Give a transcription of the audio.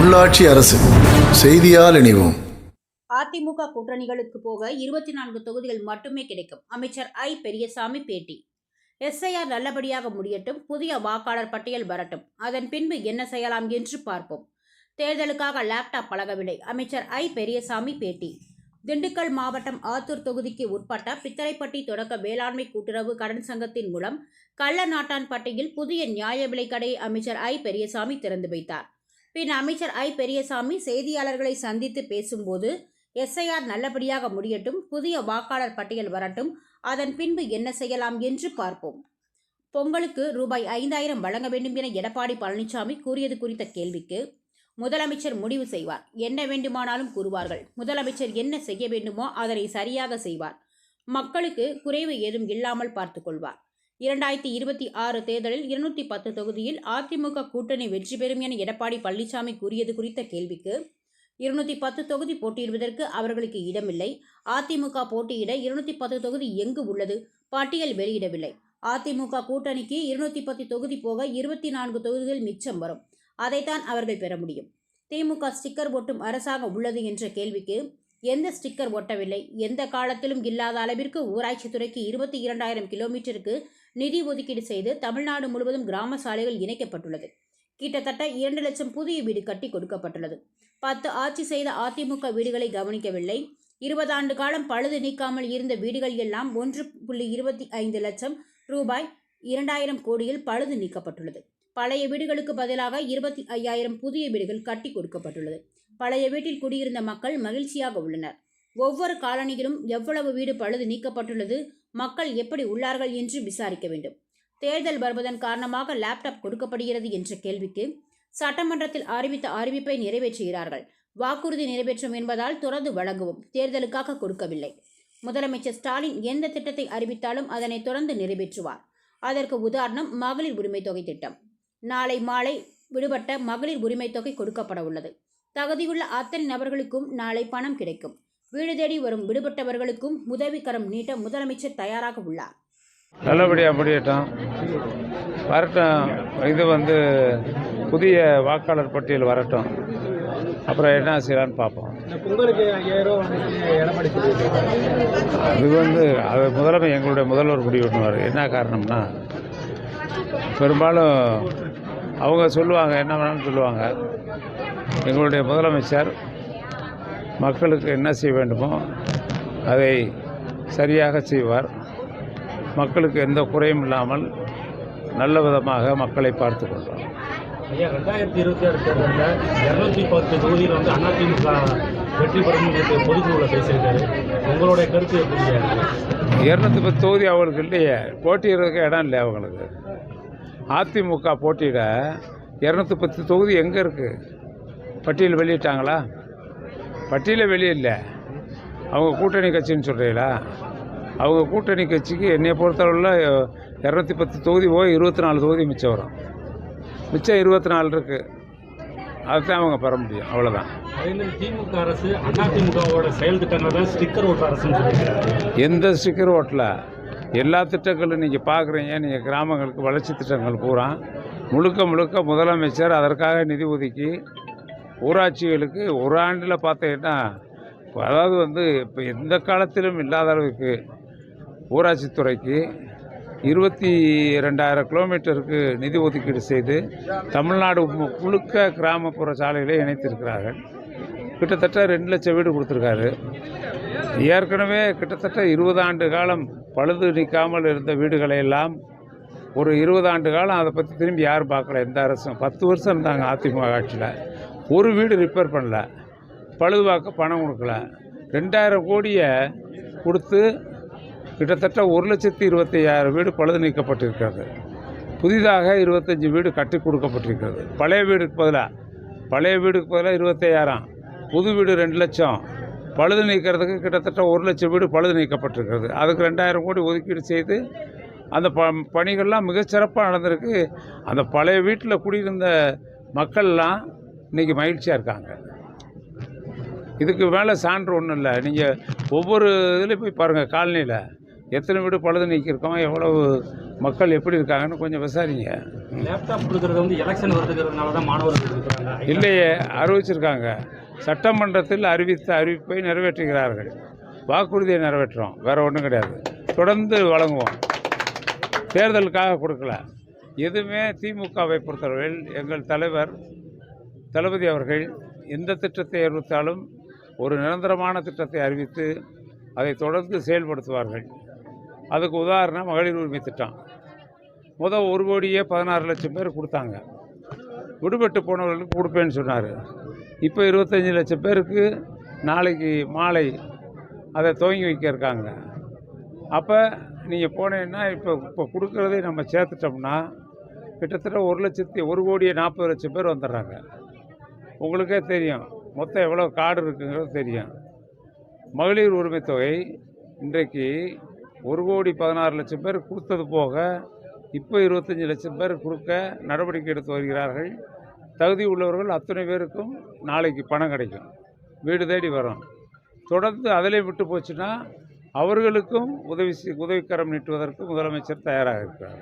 உள்ளாட்சி அரசு செய்தியால் இணைவோம். அதிமுக கூட்டணிகளுக்கு போக இருபத்தி நான்கு தொகுதிகள் மட்டுமே கிடைக்கும். அமைச்சர் ஐ. பெரியசாமி பேட்டி. எஸ்ஐஆர் நல்லபடியாக முடியட்டும் புதிய வாக்காளர் பட்டியல் வரட்டும். அதன் பின்பு என்ன செய்யலாம் என்று பார்ப்போம். தேர்தலுக்காக லேப்டாப் பழகவில்லை அமைச்சர் ஐ. பெரியசாமி பேட்டி. திண்டுக்கல் மாவட்டம் ஆத்தூர் தொகுதிக்கு உட்பட்ட பித்தளைப்பட்டி தொடக்க வேளாண்மை கூட்டுறவு கடன் சங்கத்தின் மூலம் கள்ளநாட்டான்பட்டியில் புதிய நியாய விலைக்கடையை அமைச்சர் ஐ. பெரியசாமி திறந்து வைத்தார். பின் அமைச்சர் ஐ. பெரியசாமி செய்தியாளர்களை சந்தித்து பேசும்போது எஸ்ஐஆர் நல்லபடியாக முடியட்டும் புதிய வாக்காளர் பட்டியல் வரட்டும் அதன் பின்பு என்ன செய்யலாம் என்று பார்ப்போம். பொங்கலுக்கு ரூபாய் ஐந்தாயிரம் வழங்க வேண்டும் என எடப்பாடி பழனிசாமி கூறியது குறித்த கேள்விக்கு முதலமைச்சர் முடிவு செய்வார். என்ன வேண்டுமானாலும் கூறுவார்கள். முதலமைச்சர் என்ன செய்ய வேண்டுமோ அதனை சரியாக செய்வார். மக்களுக்கு குறைவு ஏதும் இல்லாமல் பார்த்துக்கொள்வார் இரண்டாயிரத்தி இருபத்தி ஆறு தேர்தலில் இருநூத்தி பத்து தொகுதியில் அதிமுக கூட்டணி வெற்றி பெறும் என எடப்பாடி பழனிசாமி கூறியது குறித்த கேள்விக்கு இருநூத்தி பத்து தொகுதி போட்டியிடுவதற்கு அவர்களுக்கு இடமில்லை. அதிமுக போட்டியிட இருநூத்தி பத்து தொகுதி எங்கு உள்ளது? பட்டியல் வெளியிடவில்லை. அதிமுக கூட்டணிக்கு இருநூத்தி பத்து தொகுதி போக இருபத்தி நான்கு தொகுதிகள் மிச்சம் வரும். அதைத்தான் அவர்கள் பெற முடியும். திமுக ஸ்டிக்கர் ஒட்டும் அரசாக உள்ளது என்ற கேள்விக்கு எந்த ஸ்டிக்கர் ஒட்டவில்லை. எந்த காலத்திலும் இல்லாத அளவிற்கு ஊராட்சித்துறைக்கு இருபத்தி இரண்டாயிரம் கிலோமீட்டருக்கு நிதி ஒதுக்கீடு செய்து தமிழ்நாடு முழுவதும் கிராம சாலைகள் இணைக்கப்பட்டுள்ளது. கிட்டத்தட்ட இரண்டு லட்சம் புதிய வீடு கட்டி கொடுக்கப்பட்டுள்ளது. பத்து ஆட்சி செய்த அதிமுக வீடுகளை கவனிக்கவில்லை. இருபது ஆண்டு காலம் பழுது நீக்காமல் இருந்த வீடுகள் எல்லாம் ஒன்று புள்ளி இருபத்தி ஐந்து லட்சம் ரூபாய் இரண்டாயிரம் கோடியில் பழுது நீக்கப்பட்டுள்ளது. பழைய வீடுகளுக்கு பதிலாக இருபத்தி ஐயாயிரம் புதிய வீடுகள் கட்டி கொடுக்கப்பட்டுள்ளது. பழைய வீட்டில் குடியிருந்த மக்கள் மகிழ்ச்சியாக உள்ளனர். ஒவ்வொரு காலனியிலும் எவ்வளவு வீடு பழுது நீக்கப்பட்டுள்ளது மக்கள் எப்படி உள்ளார்கள் என்று விசாரிக்க வேண்டும். தேர்தல் வருவதன் காரணமாக லேப்டாப் கொடுக்கப்படுகிறது என்ற கேள்விக்கு சட்டமன்றத்தில் அறிவித்த அறிவிப்பை நிறைவேற்றுகிறார்கள். வாக்குறுதி நிறைவேற்றும் என்பதால் தொடர்ந்து வழங்குவோம் தேர்தலுக்காக கொடுக்கவில்லை. முதலமைச்சர் ஸ்டாலின் எந்த திட்டத்தை அறிவித்தாலும் அதனை தொடர்ந்து நிறைவேற்றுவார். அதற்கு உதாரணம் மகளிர் உரிமை தொகை திட்டம். நாளை மாலை விடுபட்ட மகளிர் உரிமை தொகை கொடுக்கப்பட உள்ளது தகுதியுள்ள அத்தனை நபர்களுக்கும் நாளை பணம் கிடைக்கும். வீடு தேடி வரும் விடுபட்டவர்களுக்கும் உதவிக்கரம் நீட்ட முதலமைச்சர் தயாராக உள்ளார். நல்லபடியாக முடியட்டும். வரட்டும். இது வந்து புதிய வாக்காளர் பட்டியல் வரட்டும். அப்புறம் என்ன செய்யலான்னு பார்ப்போம். அது வந்து அது முதலமை எங்களுடைய முதல்வர் முடிவு பண்ணுவார் என்ன காரணம்னா பெரும்பாலும் அவங்க சொல்லுவாங்க என்ன வேணாலும் சொல்லுவாங்க. எங்களுடைய முதலமைச்சர் மக்களுக்கு என்ன செய்ய வேண்டுமோ அதை சரியாக செய்வார். மக்களுக்கு எந்த குறையும் இல்லாமல் நல்ல விதமாக மக்களை பார்த்து கொள்வார். ஐயா ரெண்டாயிரத்தி இருபத்தி ஆறு தேர்தலில் இரநூத்தி பத்து தொகுதியில் வந்து அதிமுக வெற்றி பெறும் பொதுக்குழுவில் பேசியிருக்காரு. உங்களுடைய கருத்து எப்படி? இரநூத்தி பத்து தொகுதி அவங்களுக்கு இல்லையே போட்டியிடறதுக்கு இடம் இல்லை அவங்களுக்கு? அதிமுக போட்டியிட இரநூத்தி பத்து தொகுதி எங்கே இருக்குது பட்டியல் வெளியிட்டாங்களா? பட்டியலில் வெளியில்லை. அவங்க கூட்டணி கட்சின்னு சொல்கிறீங்களா அவங்க கூட்டணி கட்சிக்கு என்னை பொறுத்தளவில் இரநூத்தி பத்து தொகுதி போய் இருபத்தி நாலு தொகுதி மிச்சம் வரும். மிச்சம் இருபத்தி நாலு இருக்குது அதுதான் அவங்க பெற முடியும். அவ்வளோதான் திமுக அரசு அதிமுகவோட செயல் திட்டங்கள் ஸ்டிக்கர் ஓட்டுற அரசுன்னு எந்த ஸ்டிக்கர் ஓட்டல? எல்லா திட்டங்களும் நீங்கள் பார்க்குறீங்க நீங்கள் கிராமங்களுக்கு வளர்ச்சி திட்டங்கள் பூரா. முழுக்க முழுக்க முதலமைச்சர் அதற்காக நிதி ஒதுக்கி ஊராட்சிகளுக்கு ஒரு ஆண்டில் பார்த்தீங்கன்னா அதாவது வந்து இப்போ எந்த காலத்திலும் இல்லாத அளவுக்கு ஊராட்சித்துறைக்கு இருபத்தி ரெண்டாயிரம் கிலோமீட்டருக்கு நிதி ஒதுக்கீடு செய்து தமிழ்நாடு மு- முழுக்க கிராமப்புற சாலைகளை இணைத்திருக்கிறார்கள். கிட்டத்தட்ட ரெண்டு லட்சம் வீடு கொடுத்துருக்காரு. ஏற்கனவே கிட்டத்தட்ட இருபது ஆண்டு காலம் பழுது நீக்காமல் இருந்த வீடுகளை எல்லாம் ஒரு இருபது ஆண்டு காலம் அதை பற்றி திரும்பி யாரும் பார்க்கல. எந்த அரசும். பத்து வருஷம் இருந்தாங்க அதிமுக ஆட்சியில். ஒரு வீடு ரிப்பேர் பண்ணல. பழுதுவாக்க பணம் கொடுக்கல. ரெண்டாயிரம் கோடியை கொடுத்து கிட்டத்தட்ட ஒரு லட்சத்தி இருபத்தையாயிரம் வீடு பழுது நீக்கப்பட்டிருக்கிறது. புதிதாக இருபத்தஞ்சி வீடு கட்டி கொடுக்கப்பட்டிருக்கிறது. பழைய வீடுக்கு பதிலாக பழைய வீடுக்கு பதிலாக இருபத்தையாயிரம். புது வீடு ரெண்டு லட்சம். பழுது நீக்கிறதுக்கு கிட்டத்தட்ட ஒரு லட்சம் வீடு பழுது நீக்கப்பட்டிருக்கிறது. அதுக்கு ரெண்டாயிரம் கோடி ஒதுக்கீடு செய்து அந்த ப பணிகள்லாம் மிகச்சிறப்பாக நடந்திருக்கு. அந்த பழைய வீட்டில் குடியிருந்த மக்கள்லாம் இன்றைக்கி மகிழ்ச்சியாக இருக்காங்க. இதுக்கு மேலே சான்று ஒன்றும் இல்லை. நீங்கள் ஒவ்வொரு இதுலேயும் போய் பாருங்கள் காலனியில் எத்தனை வீடு பழுது நீக்கியிருக்கோம் எவ்வளவு மக்கள் எப்படி இருக்காங்கன்னு கொஞ்சம் விசாரிங்க. லேப்டாப் கொடுக்கறது வந்து எலெக்ஷன் வருதுங்கிறதுனால தான் மாணவர்கள் இல்லையே அறிவிச்சிருக்காங்க. சட்டமன்றத்தில் அறிவித்த அறிவிப்பை நிறைவேற்றுகிறார்கள். வாக்குறுதியை நிறைவேற்றுறோம். வேற ஒன்றும் கிடையாது. தொடர்ந்து வழங்குவோம். தேர்தலுக்காக கொடுக்கல. எதுவுமே திமுகவை பொறுத்தவரையில் எங்கள் தலைவர் தளபதி அவர்கள் எந்த திட்டத்தை அறிவித்தாலும் ஒரு நிரந்தரமான திட்டத்தை அறிவித்து அதை தொடர்ந்து செயல்படுத்துவார்கள். அதுக்கு உதாரணம் மகளிர் உரிமை திட்டம். முதல் ஒரு கோடியே பதினாறு லட்சம் பேர் கொடுத்தாங்க. விடுபட்டு போனவர்களுக்கு கொடுப்பேன்னு சொன்னார். இப்போ இருபத்தஞ்சி லட்சம் பேருக்கு நாளைக்கு மாலை அதை துவங்கி வைக்க இருக்காங்க. அப்போ நீங்கள் போனீங்கன்னா இப்போ இப்போ கொடுக்குறதை நம்ம சேர்த்துட்டோம்னா கிட்டத்தட்ட ஒரு லட்சத்தி ஒரு கோடியே நாற்பது லட்சம் பேர் வந்துடுறாங்க. உங்களுக்கே தெரியும். மொத்தம் எவ்வளோ கார்டு இருக்குங்கிறது தெரியும். மகளிர் உரிமை தொகை இன்றைக்கு ஒரு கோடி பதினாறு லட்சம் பேர் கொடுத்தது போக இப்போ இருபத்தஞ்சி லட்சம் பேர் கொடுக்க நடவடிக்கை எடுத்து வருகிறார்கள். தகுதி உள்ளவர்கள் அத்தனை பேருக்கும் நாளைக்கு பணம் கிடைக்கும். வீடு தேடி வரும். தொடர்ந்து அதிலே விட்டு போச்சுன்னா அவர்களுக்கும் உதவி உதவிக்கரம் நீட்டுவதற்கு முதலமைச்சர் தயாராக இருக்கிறார்.